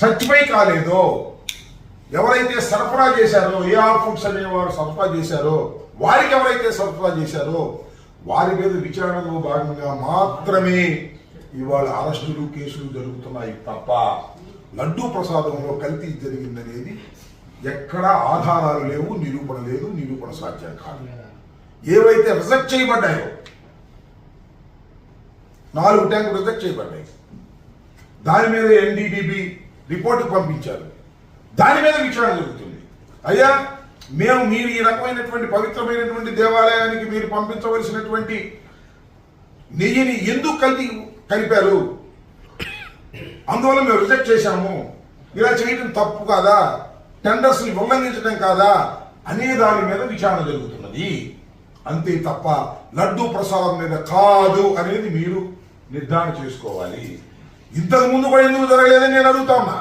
Certify కాలేదో. ఎవరైతే సరఫరా చేశారో ఏ ఆర్ ఫుడ్స్ అనేవారు సరఫరా చేశారో వారికి ఎవరైతే సరఫరా చేశారో వారి మీద విచారణలో భాగంగా మాత్రమే ఇవాళ అరెస్టులు కేసులు జరుగుతున్నాయి తప్ప లడ్డూ ప్రసాదంలో కల్తీ జరిగిందనేది ఎక్కడా ఆధారాలు లేవు నిరూపణ లేదు నిరూపణ సాధ్యం కాదు. ఏవైతే రిజెక్ట్ చేయబడ్డాయో నాలుగు ట్యాంకులు రిజెక్ట్ చేయబడ్డాయి. దాని మీద ఎన్డీడీబీ రిపోర్ట్ పంపించారు. దాని మీద విచారణ జరుగుతుంది. అయ్యా మేము మీరు ఈ రకమైనటువంటి పవిత్రమైనటువంటి దేవాలయానికి మీరు పంపించవలసినటువంటి నెయ్యిని ఎందుకు కలిపి కలిపారు? అందువల్ల మేము రిజెక్ట్ చేశాము. ఇలా చేయడం తప్పు కాదా? టెండర్స్ని ఉల్లంఘించడం కాదా? అనే దాని మీద విచారణ జరుగుతున్నది. అంతే తప్ప లడ్డు ప్రసాదం మీద కాదు అనేది మీరు నిర్ధారణ చేసుకోవాలి. ఇంతకు ముందు కూడా ఎందుకు జరగలేదని నేను అడుగుతా ఉన్నా.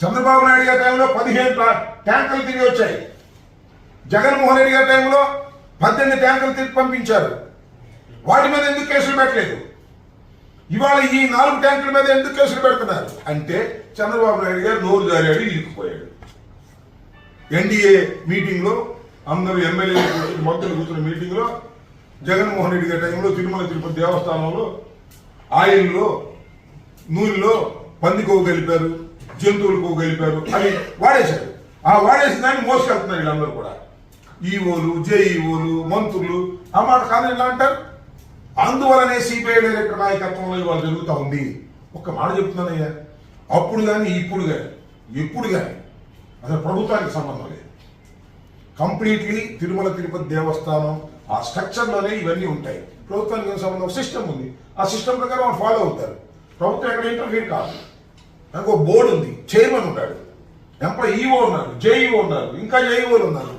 చంద్రబాబు నాయుడు గారి టైంలో పదిహేను ట్యాంకులు తిరిగి వచ్చాయి. జగన్మోహన్ రెడ్డి గారి టైంలో పద్దెనిమిది ట్యాంకులు తిరిగి పంపించారు. వాటి మీద ఎందుకు కేసులు పెట్టలేదు? ఇవాళ ఈ నాలుగు ట్యాంకుల మీద ఎందుకు కేసులు పెడుతున్నారు? అంటే చంద్రబాబు నాయుడు గారు నోరు జారాడు ఇరుక్కుపోయాడు. ఎన్డీఏ మీటింగ్లో అందరూ ఎమ్మెల్యే మంత్రులు కూర్చున్న మీటింగ్లో జగన్మోహన్ రెడ్డి గారి టైంలో తిరుమల తిరుపతి దేవస్థానంలో ఆయిల్లో నూనెలో పంది కొవ్వు కలిపారు జంతువులు కొవ్వు కలిపారు అని వాడేశారు. ఆ వాడేసిన దాన్ని మోసుకెళ్తున్నారు వీళ్ళందరూ కూడా. ఈఓలు జేఈఓలు మంత్రులు ఆ మాట కాదని ఎలా అంటారు? అందువలనే సిబిఐ డైరెక్టర్ నాయకత్వంలో ఇవాళ జరుగుతూ ఉంది. ఒక్క మాట చెప్తున్నానయ్యా. అప్పుడు కానీ ఇప్పుడు కానీ ఎప్పుడు కానీ అసలు ప్రభుత్వానికి సంబంధం లేదు. కంప్లీట్లీ తిరుమల తిరుపతి దేవస్థానం ఆ స్ట్రక్చర్లోనే ఇవన్నీ ఉంటాయి. ప్రభుత్వానికి ఏం సంబంధం? సిస్టమ్ ఉంది. ఆ సిస్టమ్ ప్రకారం వాళ్ళు ఫాలో అవుతారు. ప్రభుత్వం ఎక్కడ ఇంటర్ఫీర్ కాదు. నాకు ఒక బోర్డు ఉంది చైర్మన్ ఉన్నాడు. ఎంప్లాయ్ ఈఓ ఉన్నారు జేఈఓ ఉన్నారు ఇంకా జేఈఓలు ఉన్నారు.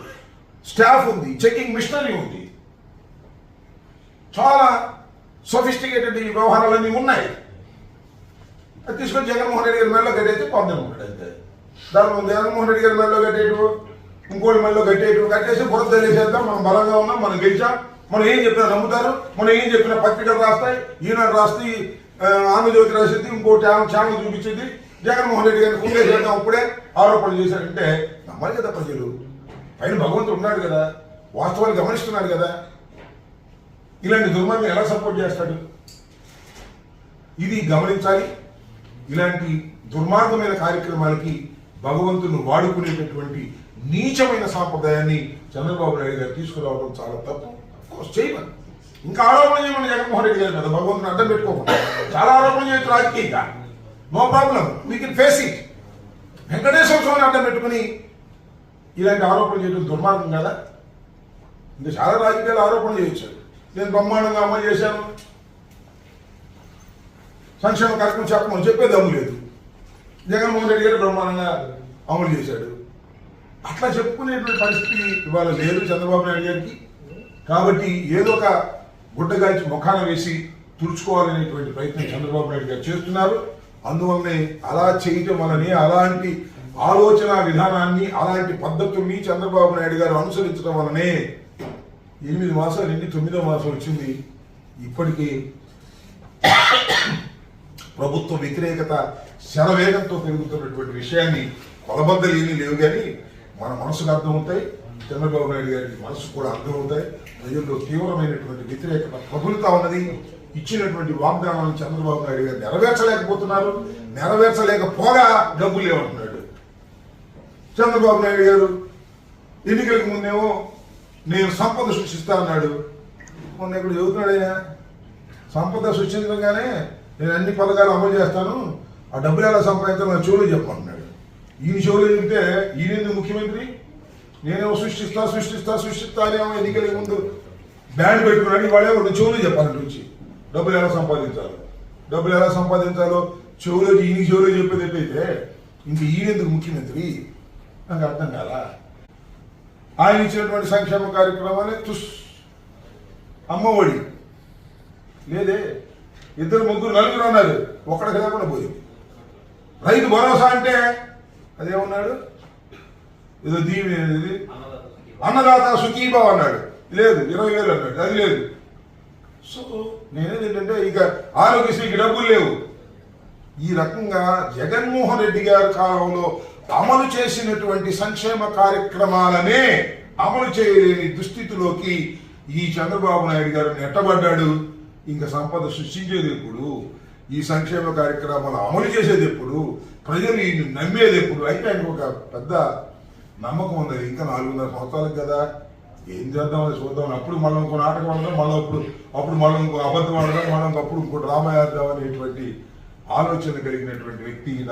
స్టాఫ్ ఉంది చెకింగ్ మిషనరీ ఉంది. చాలా సొఫిస్టికేటెడ్ ఈ వ్యవహారాలన్నీ ఉన్నాయి. అది తీసుకొని జగన్మోహన్ రెడ్డి గారి మెడలో కట్టేస్తే పొందడం ఉంటాడు అంతే. దాని జగన్మోహన్ రెడ్డి గారి మెడలో కట్టేటు ఇంకోటి మెడలో కట్టేటు కట్టేసి బురద తెలియజేద్దాం మనం బలంగా ఉన్నాం మనం గెలిచాం. మనం ఏం చెప్పినా నమ్ముతారు మనం ఏం చెప్పినా పత్రికలు రాస్తాయి ఈనాడు రాస్తాయి ఆమె జ్యోతి రాసింది ఇంకో ఛానల్ ఛానల్ చూపించింది. జగన్మోహన్ రెడ్డి గారిని కుంగే చేద్దాం అప్పుడే ఆరోపణలు చేశారంటే నమ్మాలి కదా ప్రజలు. పైన భగవంతుడు ఉన్నాడు కదా. వాస్తవాలు గమనిస్తున్నాడు కదా. ఇలాంటి దుర్మార్గం ఎలా సపోర్ట్ చేస్తాడు? ఇది గమనించాలి. ఇలాంటి దుర్మార్గమైన కార్యక్రమాలకి భగవంతుని వాడుకునేటటువంటి నీచమైన సాంప్రదాయాన్ని చంద్రబాబు నాయుడు గారు తీసుకురావడం చాలా తప్పు. కోర్స్ చేయమని. ఇంకా ఆరోపణ చేయమని జగన్మోహన్ రెడ్డి గారు కదా భగవంతుని అర్థం పెట్టుకోకుండా చాలా ఆరోపణ చేయొచ్చు రాజకీయంగా no problem we can face it Venkateswara స్వామిని అర్థం పెట్టుకుని ఇలాంటి ఆరోపణ చేయడం దుర్మార్గం కదా? ఇంకా చాలా రాజకీయాలు ఆరోపణ చేయొచ్చు. నేను బ్రహ్మాండంగా అమలు చేశాను. సంక్షేమ కార్యక్రమం చెప్పమని చెప్పే దమ్ము లేదు. జగన్మోహన్ రెడ్డి గారు బ్రహ్మాండంగా అమలు చేశాడు. అట్లా చెప్పుకునేటువంటి పరిస్థితి ఇవాళ లేదు చంద్రబాబు నాయుడు గారికి. కాబట్టి ఏదో ఒక గుడ్డగాల్చి ముఖాన వేసి తుడుచుకోవాలనేటువంటి ప్రయత్నం చంద్రబాబు నాయుడు గారు చేస్తున్నారు. అందువల్లనే అలా చేయటం వలనే అలాంటి ఆలోచన విధానాన్ని అలాంటి పద్ధతుల్ని చంద్రబాబు నాయుడు గారు అనుసరించడం వలనే ఎనిమిది మాసాలు ఎన్ని తొమ్మిదో మాసం వచ్చింది. ఇప్పటికీ ప్రభుత్వ వ్యతిరేకత శరవేగంతో పెరుగుతున్నటువంటి విషయాన్ని కొలబద్దలు ఏమీ లేవు కానీ మన మనసుకు అర్థమవుతాయి. చంద్రబాబు నాయుడు గారికి మనసు కూడా అర్థమవుతాయి ప్రజల్లో తీవ్రమైనటువంటి వ్యతిరేకత ప్రబులుతా ఉన్నది. ఇచ్చినటువంటి వాగ్దానాలను చంద్రబాబు నాయుడు గారు నెరవేర్చలేకపోతున్నారు. నెరవేర్చలేకపోగా డబ్బులు లేవంటున్నాడు. చంద్రబాబు నాయుడు గారు ఎన్నికలకు ముందేమో నేను సంపద సృష్టిస్తా అన్నాడు. మొన్న ఇప్పుడు చదువుతున్నాడయ్యా సంపద సృష్టించగానే నేను అన్ని పథకాలు అమలు చేస్తాను. ఆ డబ్బులు ఎలా సంపాదించాలో నా చెవులు చెప్పమంటున్నాడు. ఈయన చెవులు చెప్తే ఈయన ముఖ్యమంత్రి? నేనేమో సృష్టిస్తా సృష్టిస్తా సృష్టిస్తా అనేమో ఎన్నికల ముందు బ్యాండ్ పెట్టుకున్నాడు. ఇవాళ రెండు చెవులు చెప్పాలి నుంచి డబ్బులు ఎలా సంపాదించాలో? డబ్బులు ఎలా సంపాదించాలో? చెవులో ఈయన చెవులో చెప్పేది ఎట్లయితే ఇంక ఈయనెందుకు ముఖ్యమంత్రి? నాకు అర్థం కాలా? ఆయన ఇచ్చినటువంటి సంక్షేమ కార్యక్రమాలే తుస్. అమ్మఒడి లేదే ఇద్దరు ముగ్గురు నలుగురు ఉన్నారు ఒక్కడికి లేకుండా పోయింది. రైతు భరోసా అంటే అదేమన్నాడు? ఏదో దీవి అనేది. అన్నదాత సుఖీభవ అన్నాడు. లేదు ఇరవై వేలు అన్నాడు. అది లేదు. సో నేనేది ఏంటంటే ఇక ఆరోగ్యశ్రీకి డబ్బులు లేవు. ఈ రకంగా జగన్మోహన్ రెడ్డి గారి కాలంలో అమలు చేసినటువంటి సంక్షేమ కార్యక్రమాలనే అమలు చేయలేని దుస్థితిలోకి ఈ చంద్రబాబు నాయుడు గారు నెట్టబడ్డాడు. ఇంకా సంపద సృష్టించేది ఎప్పుడు? ఈ సంక్షేమ కార్యక్రమాలు అమలు చేసేది ఎప్పుడు? ప్రజలు ఈయన నమ్మేది ఎప్పుడు? అయితే ఆయనకు ఒక పెద్ద నమ్మకం ఉంది. ఇంకా నాలుగున్నర సంవత్సరాలకు కదా. ఏం చేద్దాం అది చూద్దాం. అప్పుడు మళ్ళీ ఇంకో నాటకం ఆడదాం మళ్ళీ అప్పుడు అప్పుడు మళ్ళీ ఇంకో అబద్ధం ఆడదాం మళ్ళీ ఇంకప్పుడు ఇంకో డ్రామా అనేటువంటి ఆలోచన కలిగినటువంటి వ్యక్తి